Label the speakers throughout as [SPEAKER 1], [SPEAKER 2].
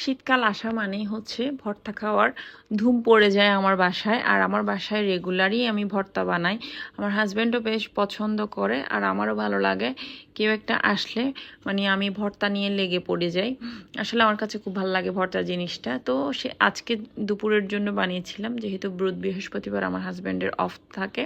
[SPEAKER 1] শীতকাল আসা মানেই হচ্ছে ভর্তা খাওয়ার ধুম পড়ে যায় আমার বাসায়, আর আমার বাসায় রেগুলারই আমি ভর্তা বানাই। আমার হাজব্যান্ডও বেশ পছন্দ করে, আর আমারও ভালো লাগে। কেউ একটা আসলে মানে আমি ভর্তা নিয়ে লেগে পড়ে যাই। আসলে আমার কাছে খুব ভালো লাগে ভর্তা জিনিসটা। তো সে আজকে দুপুরের জন্য বানিয়েছিলাম, যেহেতু ব্রত বৃহস্পতিবার আমার হাজব্যান্ডের অফ থাকে।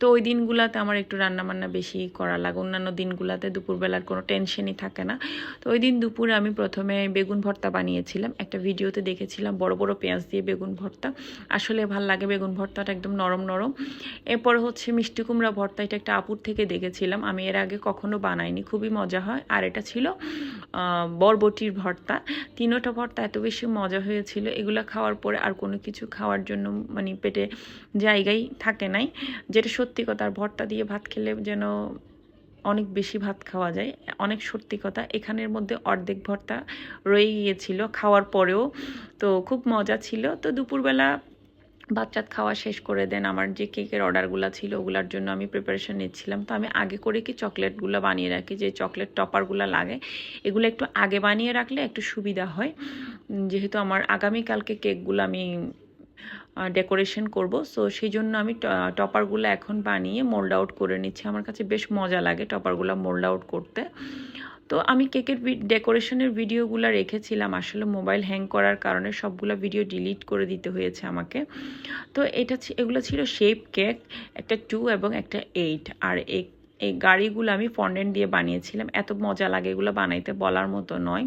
[SPEAKER 1] তো ওই দিনগুলোতে আমার একটু রান্নাবান্না বেশি করা লাগে। অন্যান্য দিনগুলোতে দুপুরবেলার কোনো টেনশনই থাকে না। তো ওই দিন দুপুরে আমি প্রথমে বেগুন ভর্তা বানিয়েছিলাম। একটা ভিডিওতে দেখেছিলাম বড় বড় পেঁয়াজ দিয়ে বেগুন ভর্তা। আসলে ভালো লাগে বেগুন ভর্তাটা একদম নরম নরম। এরপর হচ্ছে মিষ্টি কুমড়া ভর্তা, এটা একটা আপুর থেকে দেখেছিলাম। আমি এর আগে কখনো বানাইনি, খুবই মজা হয়। আর এটা ছিল বরবটির ভর্তা। তিনোটা ভর্তা এত বেশি মজা হয়েছিল। এগুলো খাওয়ার পরে আর কোনো কিছু খাওয়ার জন্য মানে পেটে জায়গায় থাকে নাই। যেটা সত্যি কথা, আর ভর্তা দিয়ে ভাত খেলে যেন অনেক বেশি ভাত খাওয়া যায়। অনেক সত্যি কথা, এখানের মধ্যে অর্ধেক ভর্তা রয়ে গিয়েছিল খাওয়ার পরেও। তো খুব মজা ছিল। তো দুপুরবেলা বাচ্চাত খাওয়া শেষ করে দেন আমার যে কেকের অর্ডারগুলো ছিল ওগুলোর জন্য আমি প্রিপারেশন নিচ্ছিলাম। তো আমি আগে করে কি চকলেটগুলো বানিয়ে রাখি, যে চকলেট টপারগুলো লাগে, এগুলো একটু আগে বানিয়ে রাখলে একটু সুবিধা হয়। যেহেতু আমার আগামীকালকে কেকগুলো আমি ডেকোরেশন করব। সো সেই জন্য আমি টপারগুলো এখন বানিয়ে মোল্ড আউট করে নিচ্ছি। আমার কাছে বেশ মজা লাগে টপারগুলো মোল্ড আউট করতে। তো আমি কেকের ডেকোরেশনের ভিডিওগুলো রেখেছিলাম। আসলে মোবাইল হ্যাং করার কারণে সবগুলো ভিডিও ডিলিট করে দিতে হয়েছে আমাকে। তো এটা এগুলো ছিল শেপ কেক একটা টু এবং একটা এইট আর এই এই গাড়িগুলো আমি ফন্ডেন্ট দিয়ে বানিয়েছিলাম। এত মজা লাগে এগুলো বানাইতে বলার মতো নয়।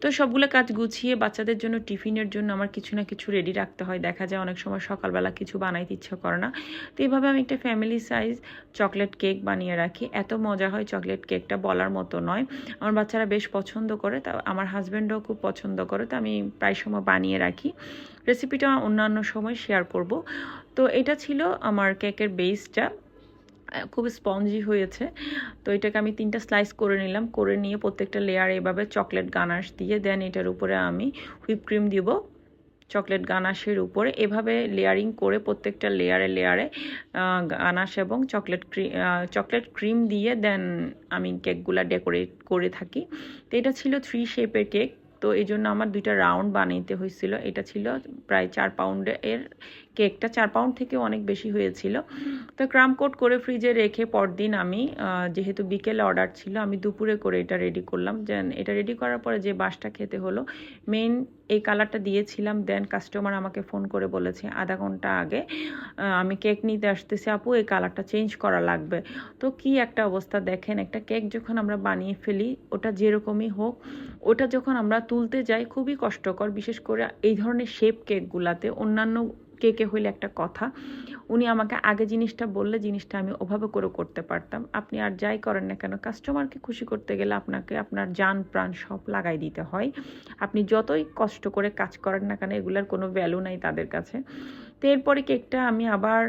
[SPEAKER 1] তো সবগুলো কাজ গুছিয়ে বাচ্চাদের জন্য টিফিনের জন্য আমার কিছু না কিছু রেডি রাখতে হয়। দেখা যায় অনেক সময় সকালবেলা কিছু বানাইতে ইচ্ছা করে না। তো এইভাবে আমি একটা ফ্যামিলি সাইজ চকলেট কেক বানিয়ে রাখি। এত মজা হয় চকলেট কেকটা বলার মতো নয়। আমার বাচ্চারা বেশ পছন্দ করে, তা আমার হাজব্যান্ডও খুব পছন্দ করে, তো আমি প্রায় সময় বানিয়ে রাখি। রেসিপিটা অন্যান্য সময় শেয়ার করব। তো এটা ছিল আমার কেকের বেসটা খুব স্পঞ্জি হয়েছে। তো এটাকে আমি তিনটা স্লাইস করে নিলাম। করে নিয়ে প্রত্যেকটা লেয়ার এভাবে চকলেট গানাশ দিয়ে দেন এটার উপরে আমি হুইপ ক্রিম দিব। চকলেট গানাশের উপরে এভাবে লেয়ারিং করে প্রত্যেকটা লেয়ারে লেয়ারে গানাশ এবং চকলেট ক্রিম চকলেট ক্রিম দিয়ে দেন আমি কেকগুলা ডেকোরেট করে থাকি। তো এটা ছিল থ্রি শেপের কেক তো এই জন্য আমার দুইটা রাউন্ড বানাইতে হয়েছিল। এটা ছিল প্রায় চার পাউন্ডের কেকটা চার পাউন্ড থেকে অনেক বেশি হয়েছিল। তো ক্রাম কোট করে ফ্রিজে রেখে পরদিন আমি যেহেতু বিকেলে অর্ডার ছিল, আমি দুপুরে করে এটা রেডি করলাম। দেন এটা রেডি করার পরে যে বাসটা খেতে হলো মেন এই কালারটা দিয়েছিলাম। দেন কাস্টমার আমাকে ফোন করে বলেছে, আধা ঘণ্টা আগে আমি কেক নিতে আসতেছি আপু, এই কালারটা চেঞ্জ করা লাগবে। তো কি একটা অবস্থা দেখেন, একটা কেক যখন আমরা বানিয়ে ফেলি, ওটা যেরকমই হোক, ওটা যখন আমরা তুলতে যাই, খুবই কষ্টকর। বিশেষ করে এই ধরনের শেপ কেকগুলাতে অন্যান্য কেকে হইলে একটা কথা। উনি আমাকে আগে জিনিসটা বললে জিনিসটা আমি ওভাবে করে করতে পারতাম। আপনি আর যাই করেন না কেন কাস্টমারকে খুশি করতে গেলে আপনাকে আপনার যান প্রাণ সব লাগাই দিতে হয়। আপনি যতই কষ্ট করে কাজ করেন না কেন, এগুলার কোনো ভ্যালু নাই তাদের কাছে। তো এরপরে কেকটা আমি আবার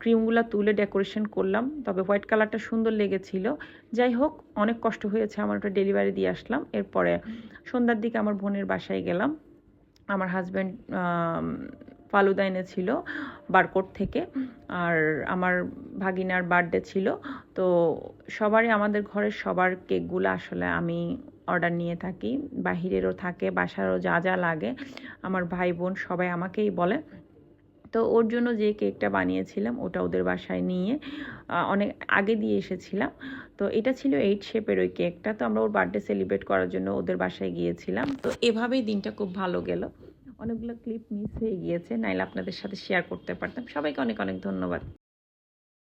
[SPEAKER 1] ক্রিমগুলো তুলে ডেকোরেশন করলাম। তবে হোয়াইট কালারটা সুন্দর লেগেছিল। যাই হোক, অনেক কষ্ট হয়েছে, আমার ওটা ডেলিভারি দিয়ে আসলাম। এরপরে সন্ধ্যার দিকে আমার বোনের বাসায় গেলাম। আমার হাজব্যান্ড ফালুদা এনেছিল বারকোট থেকে। আর আমার ভাগিনার বার্থডে ছিল। তো সবারই, আমাদের ঘরের সবার কেকগুলো আসলে আমি অর্ডার নিয়ে থাকি। বাহিরেরও থাকে, বাসারও যা যা লাগে। আমার ভাই বোন সবাই আমাকেই বলে। তো ওর জন্য যে কেকটা বানিয়েছিলাম, ওটা ওদের বাসায় নিয়ে অনেক আগে দিয়ে এসেছিলাম। তো এটা ছিল এইট শেপের ওই কেকটা। তো আমরা ওর বার্থডে সেলিব্রেট করার জন্য ওদের বাসায় গিয়েছিলাম। তো এভাবেই দিনটা খুব ভালো গেল। অনেকগুলো ক্লিপ মিস হয়ে গিয়েছে, নাইলে আপনাদের সাথে শেয়ার করতে পারতাম। সবাইকে অনেক অনেক ধন্যবাদ।